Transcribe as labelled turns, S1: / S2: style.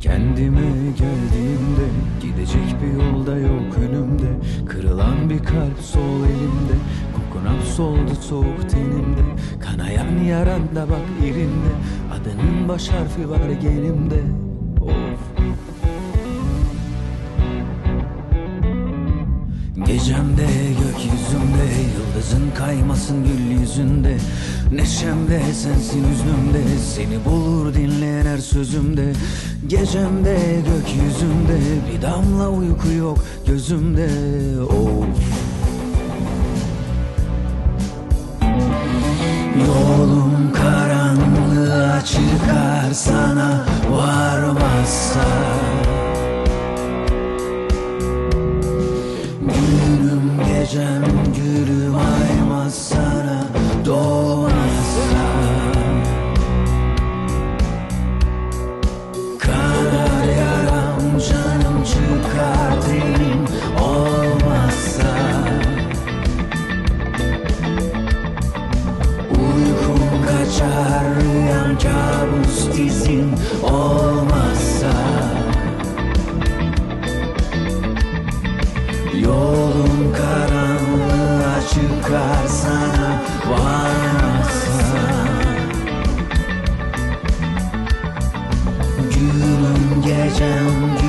S1: Kendime geldiğimde Gidecek bir yolda yok önümde. Kırılan bir kalp sol elimde Kokun hapsoldu soğuk tenimde. Kanayan yaran da bak yerinde Adının baş harfi var genimde Gecemde gökyüzünde Yıldızın kaymasın gül yüzünde Neşemde sensin hüznümde Seni bulur dinleyen her sözümde Gecemde gökyüzünde Bir damla uyku yok gözümde Of. Yolum karanlığa çıkar sana varmazsa gecem gülüm aymaz sana doğmazsa Kanar yaram canım çıkar tenim olmazsa. Uykum kaçar rüyam kabus dizin olmazsa Yolun karanlığa çıkar sana varmazsan Gülüm gecem